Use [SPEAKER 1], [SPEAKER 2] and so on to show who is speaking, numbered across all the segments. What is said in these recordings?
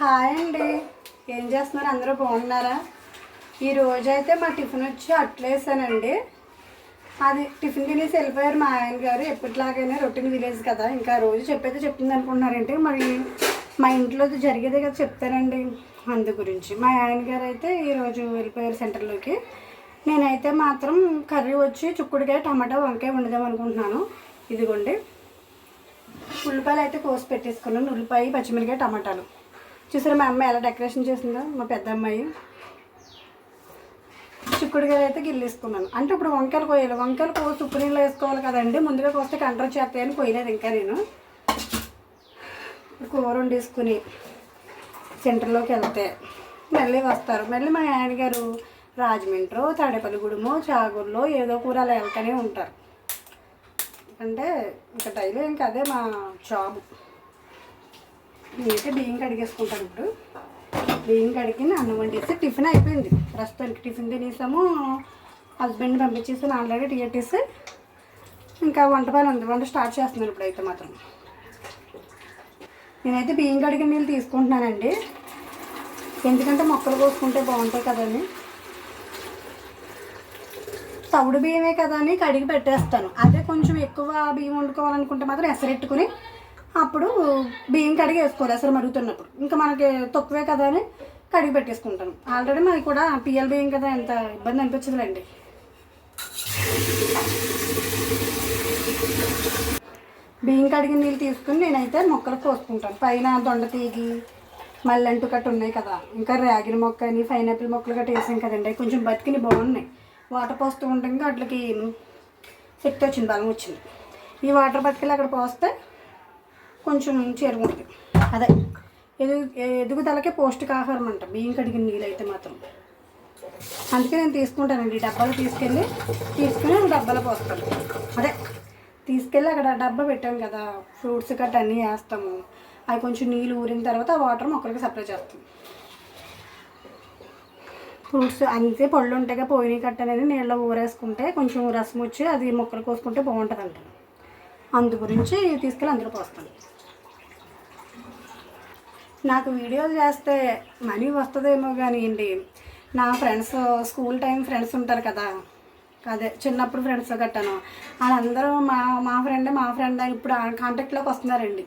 [SPEAKER 1] Hi అండి. ఏం చేస్తున్నారు? అందరూ బాగున్నారా? ఈ మా టిఫిన్ వచ్చి అట్లేసానండి. అది టిఫిన్ తినేసి వెళ్ళిపోయారు మా ఆయన గారు. ఎప్పటిలాగైనా రొటీన్ విలేజ్ కదా. ఇంకా రోజు చెప్పేది చెప్తుంది అనుకుంటున్నారంటే మరి మా ఇంట్లో జరిగేదే కదా చెప్తానండి అందు గురించి. మా ఆయన గారు అయితే ఈరోజు వెళ్ళిపోయారు సెంటర్లోకి. నేనైతే మాత్రం కర్రీ వచ్చి చుక్కుడుకాయ టమాటా వంకాయ వండుదాం అనుకుంటున్నాను. ఇదిగోండి. ఉల్లిపాయలు అయితే కోసి పెట్టేసుకున్నాను. ఉల్లిపాయ పచ్చిమిరకాయ టమాటాలు. చూసారా మా అమ్మ ఎలా డెకరేషన్ చేసిందో? మా పెద్ద అమ్మాయి చిక్కుడుకాయలు అయితే గిల్లేసుకున్నాను అంటే ఇప్పుడు వంకాయలు కోయాలి. వంకాయలు కోసి ఉప్పు నీళ్ళు వేసుకోవాలి కదండి. ముందుగా కోస్తే కంట్రోల్ చేస్తాయని కోయలేదు ఇంకా నేను. కూర వండేసుకుని సెంటర్లోకి వెళ్తే మళ్ళీ వస్తారు. మళ్ళీ మా ఆయన గారు రాజమండ్రో తాడేపల్లిగూడెమో చాగూరులో ఏదో కూర అలా వెళ్తూనే ఉంటారు. అంటే ఇంకా డైలీ ఇంకా అదే మా జాబ్. నేనైతే బియ్యం కడిగేసుకుంటాను ఇప్పుడు. బియ్యం కడిగి అన్నం వండేసి టిఫిన్ అయిపోయింది. ప్రస్తుతానికి టిఫిన్ తినేసాము. హస్బెండ్ పంపించేసి ఆల్రెడీ టీ ఇంకా వంట పని ఉంది. వంట స్టార్ట్ చేస్తున్నాను ఇప్పుడైతే మాత్రం. నేనైతే బియ్యం కడిగిన నీళ్ళు తీసుకుంటున్నానండి. ఎందుకంటే మొక్కలు కోసుకుంటే బాగుంటాయి కదండి తవుడు బియ్యమే కదా అని కడిగి పెట్టేస్తాను. అదే కొంచెం ఎక్కువ బియ్యం వండుకోవాలనుకుంటే మాత్రం ఎసరెట్టుకుని అప్పుడు బియ్యం కడిగి వేసుకోవాలి అసలు మరుగుతున్నప్పుడు. ఇంకా మనకి తక్కువే కదా అని కడిగి పెట్టేసుకుంటాను ఆల్రెడీ మనకి కూడా పిఎల్ బియ్యం కదా ఎంత ఇబ్బంది అనిపించదులేండి. బియ్యం కడిగిన నీళ్ళు తీసుకుని నేనైతే మొక్కలు కోసుకుంటాను. పైన దొండ తీగి మల్లంటు కట్ట ఉన్నాయి కదా. ఇంకా రాగిన మొక్క అని పైనాపిల్ మొక్కలు గట్ట వేసాం కదండి. కొంచెం బతికిని బాగున్నాయి. వాటర్ పోస్తూ ఉంటాం వాటికి శక్తి వచ్చింది బలం వచ్చింది. ఈ వాటర్ బతికిలు అక్కడ పోస్తే కొంచెం చేరుకుంటుంది అదే. ఎదుగు ఎదుగుదలకే పౌష్టికాహారం అంట. బియ్యం కడిగిన నీళ్ళు అయితే మాత్రం. అందుకే నేను తీసుకుంటానండి. ఈ డబ్బాలు తీసుకెళ్ళి తీసుకుని డబ్బాలో పోస్తాను. అదే. తీసుకెళ్ళి అక్కడ డబ్బా పెట్టాం కదా. ఫ్రూట్స్ గట్ట అన్నీ వేస్తాము. అవి కొంచెం నీళ్ళు ఊరిన తర్వాత ఆ వాటర్ మొక్కలకి సప్లై చేస్తాం. ఫ్రూట్స్ అంతే పళ్ళు ఉంటాయి పోయిన కట్ట అనేది నీళ్ళలో ఊరేసుకుంటే కొంచెం రసం వచ్చి అది మొక్కలు కోసుకుంటే బాగుంటుంది అంట అందు గురించి తీసుకెళ్ళి అందులో పోస్తాను. నాకు వీడియోలు చేస్తే మనీ వస్తుందేమో కానివ్వండి నా ఫ్రెండ్స్ స్కూల్ టైం ఫ్రెండ్స్ ఉంటారు కదా. అదే చిన్నప్పుడు ఫ్రెండ్స్ కట్టాను వాళ్ళందరూ మా మా ఫ్రెండ్ మా ఫ్రెండ్ ఇప్పుడు కాంటాక్ట్లోకి వస్తున్నారండి.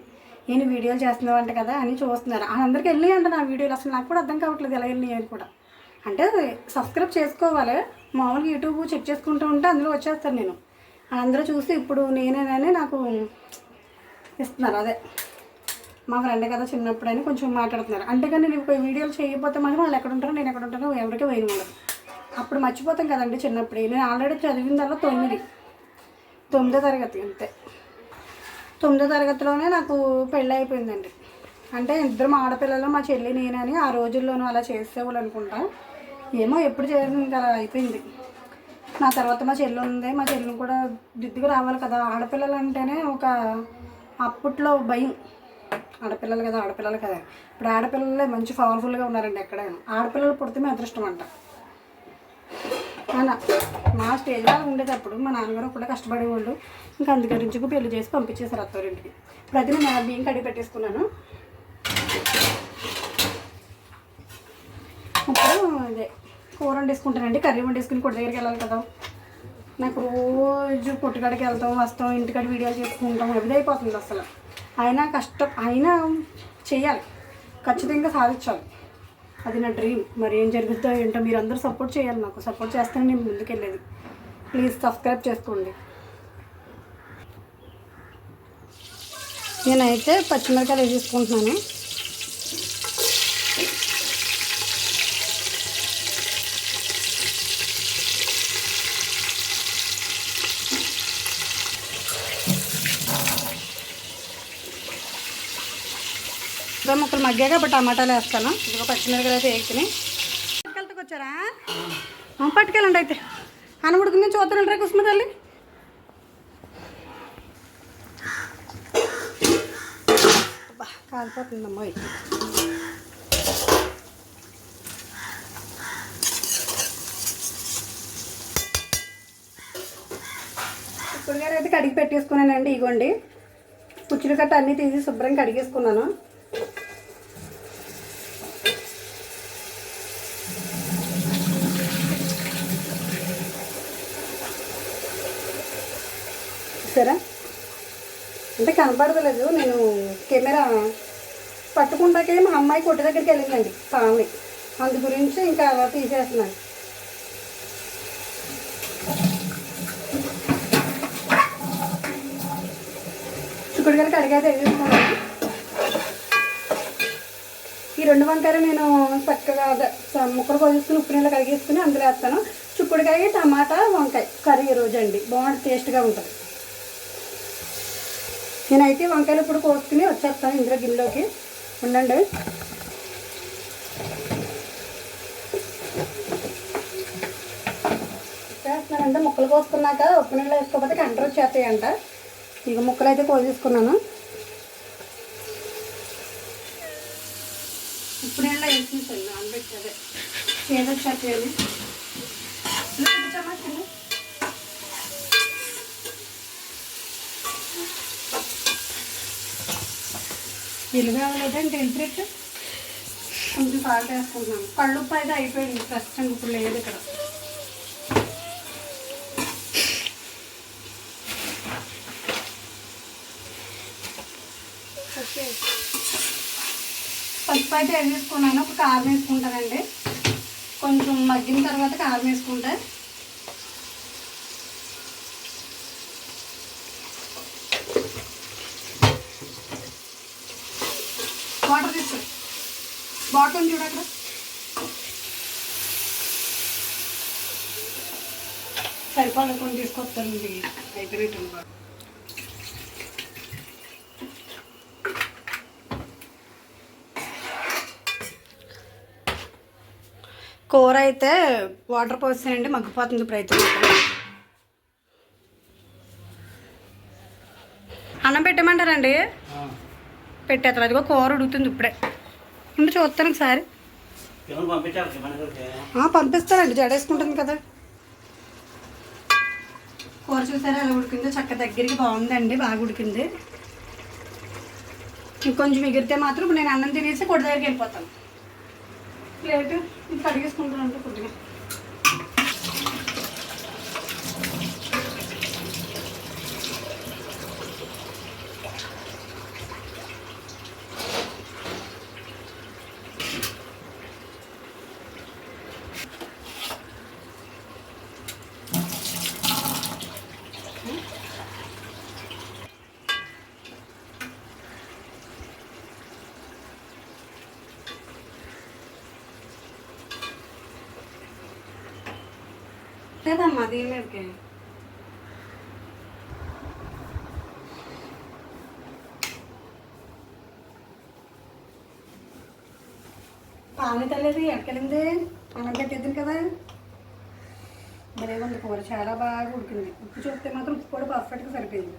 [SPEAKER 1] నేను వీడియోలు చేస్తున్నావంట కదా అని చూస్తున్నారు. వాళ్ళందరికీ వెళ్ళి అంట నా వీడియోలు. అసలు నాకు కూడా అర్థం కావట్లేదు ఎలా వెళ్ళి అని కూడా. అంటే సబ్స్క్రైబ్ చేసుకోవాలి. మామూలుగా యూట్యూబ్ చెక్ చేసుకుంటూ ఉంటే అందులో వచ్చేస్తాను నేను. అందరూ చూసి ఇప్పుడు నేనేనని నాకు ఇస్తున్నారు. అదే. మా ఫ్రెండ్ కదా చిన్నప్పుడు అని కొంచెం మాట్లాడుతున్నారు. అంటే కానీ నేను ఇప్పుడు వీడియోలు చేయకపోతే మాత్రం వాళ్ళు ఎక్కడ ఉంటారో నేను ఎక్కడ ఉంటానో ఎవరికి పోయిన ఉండదు అప్పుడు మర్చిపోతాం కదండి చిన్నప్పుడు. నేను ఆల్రెడీ చదివిందల్లా తొమ్మిది. తొమ్మిదో తరగతి అంతే. తొమ్మిదో తరగతిలోనే నాకు పెళ్ళి అయిపోయిందండి. అంటే ఇద్దరం ఆడపిల్లలు మా చెల్లి నేనని ఆ రోజుల్లోనూ అలా చేసేవాళ్ళు అనుకుంటా. ఏమో ఎప్పుడు చేసింది అలా అయిపోయింది. నా తర్వాత మా చెల్లి ఉంది. మా చెల్లిని కూడా దిద్దుకు రావాలి కదా. ఆడపిల్లలు అంటేనే ఒక అప్పట్లో భయం. ఆడపిల్లలు కదా ఆడపిల్లలు కదా. ఇప్పుడు ఆడపిల్లలే మంచి పవర్ఫుల్గా ఉన్నారండి ఎక్కడైనా. ఆడపిల్లలు పుడితే మీ అదృష్టం అంట. అలా. మా స్టేజ్ వాళ్ళు ఉండేటప్పుడు మా నాన్నగారు కూడా కష్టపడేవాళ్ళు. ఇంకా అందుకరించి పెళ్ళి చేసి పంపించేశారు అత్తవారింటికి ప్రతి నేను బియ్యం కడిగి పెట్టేసుకున్నాను. ఇప్పుడు అదే కూర వండేసుకుంటానండి. కర్రీ వండేసుకుని కొట్టు దగ్గరికి వెళ్ళాలి కదా. నాకు రోజు కొట్టుకాడికి వెళ్తాం వస్తాం ఇంటికాడ వీడియోలు చేసుకుంటాం. ఎప్పుడు అయిపోతుంది అసలు. అయినా కష్టం అయినా చేయాలి ఖచ్చితంగా సాధించాలి. అది నా డ్రీమ్. మరి ఏం జరుగుతుందో ఏంటో మీరు అందరూ సపోర్ట్ చేయాలి నాకు. సపోర్ట్ చేస్తేనే నేను ముందుకెళ్ళేది. ప్లీజ్ సబ్స్క్రైబ్ చేసుకోండి. నేనైతే పచ్చిమిరకాయలు వేసేసుకుంటున్నాను. ఇదో ముక్కలు మగ్గాక ఇప్పుడు టమాటాలు వేస్తాను. ఇదిగో పచ్చిమిరకాయలు అయితే వేసుకుని పట్టుకెళ్ళండి వచ్చారా ఆ, పట్టుకెళ్ళండి అయితే. అనబడుకుంది చూస్తానంటారా కుసుమ తల్లి. అబ్బా కాలిపోతుందమ్మా ఇప్పుడు గారు అయితే కడిగి పెట్టేసుకున్నానండి ఇగోండి. కుచ్చులు కట్ట అన్నీ తీసి శుభ్రంగా కడిగేసుకున్నాను. సరే అంటే కనపడతలేదు. నేను కెమెరా పట్టుకుంటాకే మా అమ్మాయి కొట్టు దగ్గరికి వెళ్ళిందండి పాముని. అందు గురించి ఇంకా అలా తీసేస్తున్నాను. చిక్కుడుకాయలు కడిగైతే వేసేసుకున్నాను ఈ రెండు వంకాయలు నేను చక్కగా అదే ముక్కలు కోసేసుకుని ఉప్పు నీళ్ళు కడిగేసుకుని అందులో వేస్తాను. చిక్కుడుకాయ టమాటా వంకాయ కర్రీ ఈ రోజు అండి బాగుంటుంది టేస్ట్గా ఉంటుంది. నేనైతే వంకాయలు ఇప్పుడు కోసుకుని వచ్చేస్తాను ఇందులో గిన్నెలోకి. ఉండండి. చేస్తున్నానంటే ముక్కలు కోసుకున్నాక ఉప్పు నీళ్ళు వేసుకోకపోతే కంట్రోల్ వచ్చేస్తాయంట ఇక ముక్కలు అయితే కోసేసుకున్నాను. ఉప్పు నీళ్ళు వేసేసాను నానబెట్టి అదే చేదొచ్చేస్తాయని ఇల్లు అవ్వలేదండి ఇంట్రెట్ కొంచెం సాల్ట్ వేసుకుంటున్నాను. కళ్ళుప్పు అయితే అయిపోయింది ప్రస్తుతం ఇప్పుడు లేదు ఇక్కడ. ఓకే. పసుపు అయితే వేసేసుకున్నాను ఒక కారం వేసుకుంటానండి. కొంచెం మగ్గిన తర్వాత కారం వేసుకుంటే. వాటర్ తీసుకో. బాటిల్ చూడ అక్కడ. సరిపడా కొన్ని తీసుకొస్తానండి. అయిపోయినట్టు కూర అయితే వాటర్ పోసానండి మగ్గిపోతుంది ప్రయత్నం అన్నం పెట్టమంటారండి? పెట్టేస్తారు. అదిగో కూర ఉడుకుతుంది ఇప్పుడే. ఉండి చూస్తాను ఒకసారి. పంపిస్తానండి. జడేసుకుంటుంది కదా. కూర చూసారా? ఎలా ఉడికిందో? చక్క దగ్గరికి బాగుందండి. బాగా ఉడికింది. ఇంకొంచెం ఎగిరితే మాత్రం ఇప్పుడు నేను అన్నం తినేసి కొడి దగ్గరికి వెళ్ళిపోతాను. ప్లేట్ ఇది కడిగేసుకుంటానండి కొద్దిగా. లేదమ్మా దీని మీదకి. పాము తల్లిది ఎక్కడికెళ్ళింది? అన్నం కదా. భలే ఉంది కూర చాలా బాగా ఉడికింది. ఉప్పు చూస్తే మాత్రం ఉప్పు కూడా పర్ఫెక్ట్గా సరిపోయింది.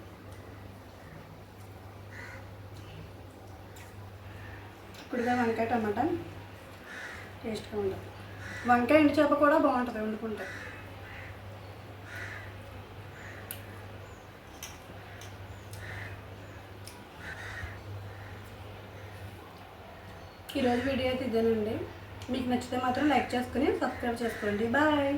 [SPEAKER 1] ఇప్పుడుగా వంకాయ టమాటా టేస్ట్గా ఉంటుంది. వంకాయ ఎండు చేప కూడా బాగుంటుంది వండుకుంటే. ఈరోజు వీడియో అయితే ఇదేనండి. మీకు నచ్చితే మాత్రం లైక్ చేసుకుని సబ్స్క్రైబ్ చేసుకోండి. బాయ్.